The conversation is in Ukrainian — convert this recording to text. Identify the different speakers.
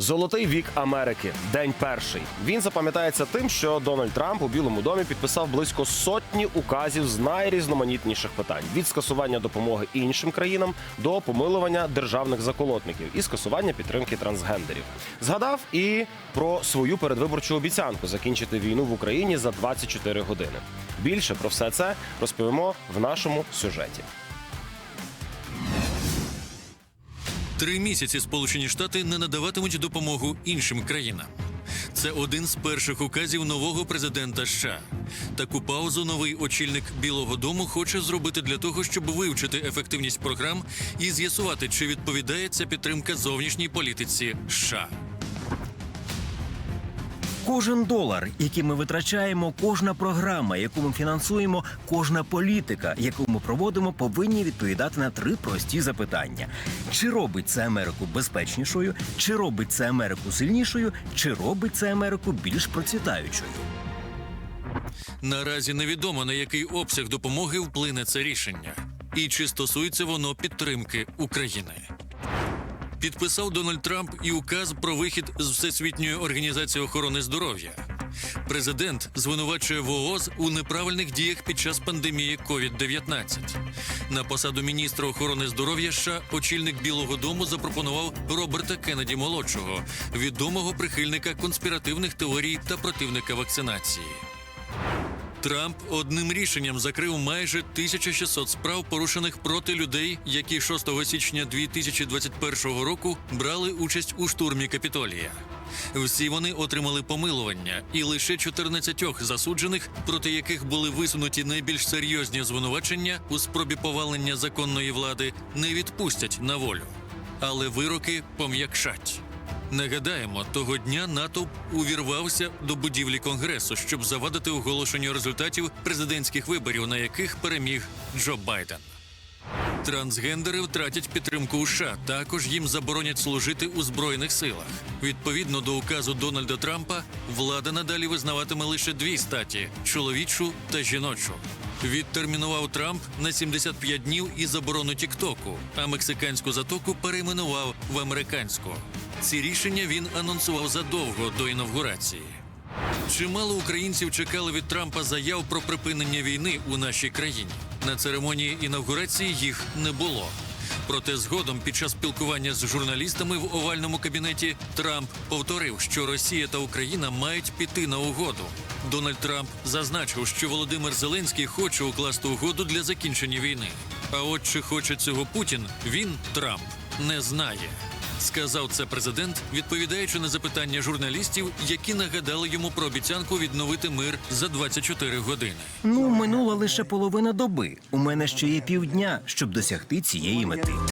Speaker 1: Золотий вік Америки, день перший. Він запам'ятається тим, що Дональд Трамп у Білому домі підписав близько сотні указів з найрізноманітніших питань: від скасування допомоги іншим країнам до помилування державних заколотників і скасування підтримки трансгендерів. Згадав і про свою передвиборчу обіцянку закінчити війну в Україні за 24 години. Більше про все це розповімо в нашому сюжеті.
Speaker 2: Три місяці Сполучені Штати не надаватимуть допомогу іншим країнам. Це один з перших указів нового президента США. Таку паузу новий очільник Білого Дому хоче зробити для того, щоб вивчити ефективність програм і з'ясувати, чи відповідає ця підтримка зовнішній політиці США.
Speaker 3: Кожен долар, який ми витрачаємо, кожна програма, яку ми фінансуємо, кожна політика, яку ми проводимо, повинні відповідати на три прості запитання: чи робить це Америку безпечнішою, чи робить це Америку сильнішою, чи робить це Америку більш процвітаючою.
Speaker 2: Наразі невідомо на який обсяг допомоги вплине це рішення, і чи стосується воно підтримки України. Підписав Дональд Трамп і указ про вихід з Всесвітньої організації охорони здоров'я. Президент звинувачує ВООЗ у неправильних діях під час пандемії COVID-19. На посаду міністра охорони здоров'я США очільник Білого Дому запропонував Роберта Кеннеді молодшого, відомого прихильника конспіративних теорій та противника вакцинації. Трамп одним рішенням закрив майже 1600 справ, порушених проти людей, які 6 січня 2021 року брали участь у штурмі Капітолія. Всі вони отримали помилування, і лише 14 засуджених, проти яких були висунуті найбільш серйозні звинувачення у спробі повалення законної влади, не відпустять на волю. Але вироки пом'якшать. Нагадаємо, того дня натовп увірвався до будівлі конгресу, щоб завадити оголошенню результатів президентських виборів, на яких переміг Джо Байден. Трансгендери втратять підтримку у США. Також їм заборонять служити у збройних силах. Відповідно до указу Дональда Трампа, влада надалі визнаватиме лише дві статі чоловічу та жіночу. Відтермінував Трамп на 75 днів і заборону Тіктоку, а мексиканську затоку перейменував в американську. Ці рішення він анонсував задовго до інавгурації. Чимало українців чекали від Трампа заяв про припинення війни у нашій країні. На церемонії інавгурації їх не було. Проте згодом, під час спілкування з журналістами в овальному кабінеті, Трамп повторив, що Росія та Україна мають піти на угоду. Дональд Трамп зазначив, що Володимир Зеленський хоче укласти угоду для закінчення війни. А от чи хоче цього Путін, він Трамп не знає. Сказав це президент, відповідаючи на запитання журналістів, які нагадали йому про обіцянку відновити мир за 24 години.
Speaker 3: Ну, минула лише половина доби. У мене ще є півдня, щоб досягти цієї мети.